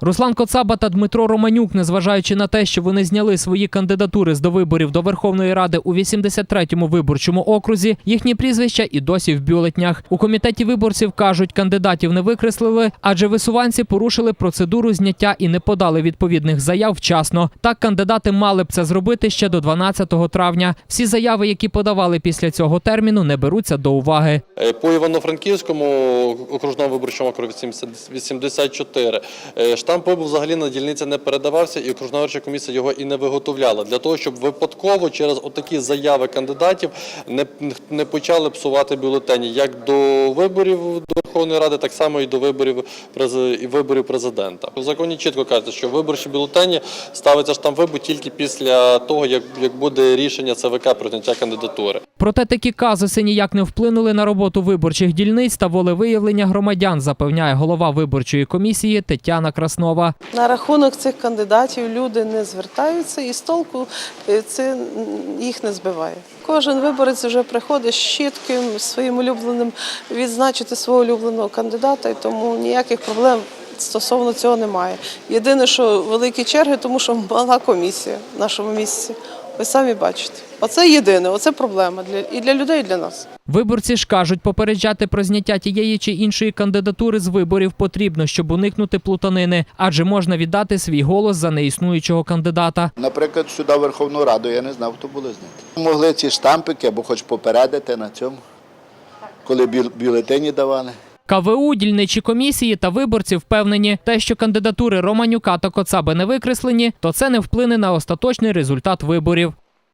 Руслан Коцаба та Дмитро Романюк, незважаючи на те, що вони зняли свої кандидатури з довиборів до Верховної Ради у 83-му виборчому окрузі, їхні прізвища і досі в бюлетнях. У комітеті виборців кажуть, кандидатів не викреслили, адже висуванці порушили процедуру зняття і не подали відповідних заяв вчасно. Так кандидати мали б це зробити ще до 12 травня. Всі заяви, які подавали після цього терміну, не беруться до уваги. Е, По Івано-Франківському окружному виборчому округу 84 е, штамп вибув взагалі на дільниці не передавався, і окружна комісія його і не виготовляла для того, щоб випадково через отакі заяви кандидатів не, не почали псувати бюлетені як до виборів до Верховної Ради, так само і до виборів і виборів президента. У законі чітко кажеться, що виборчі бюлетені ставиться штамп вибув тільки після того, як, як буде рішення ЦВК про зняття кандидатури. Проте такі казуси ніяк не вплинули на роботу виборчих дільниць та волевиявлення громадян, запевняє голова виборчої комісії Тетяна Краснова. На рахунок цих кандидатів люди не звертаються і з толку е, це їх не збиває. Кожен виборець вже приходить з чітким своїм улюбленим відзначити свого улюбленого кандидата, і тому ніяких проблем стосовно цього немає. Єдине, що великі черги, тому що мала комісія в нашому місці. Ви самі бачите. Оце єдине, оце проблема для і для людей, і для нас. Виборці ж кажуть, попереджати про зняття тієї чи іншої кандидатури з виборів потрібно, щоб уникнути плутанини, адже можна віддати свій голос за неіснуючого кандидата. Наприклад, сюди в Верховну Раду я не знав, хто буде зняти. Могли ці штампики або хоч попередити на цьому, коли бюл- бюлетені давали. КВУ, дільничі комісії та виборці впевнені, те, що кандидатури Романюка та Коцаби не викреслені, то це не вплине на остаточний результат виборів.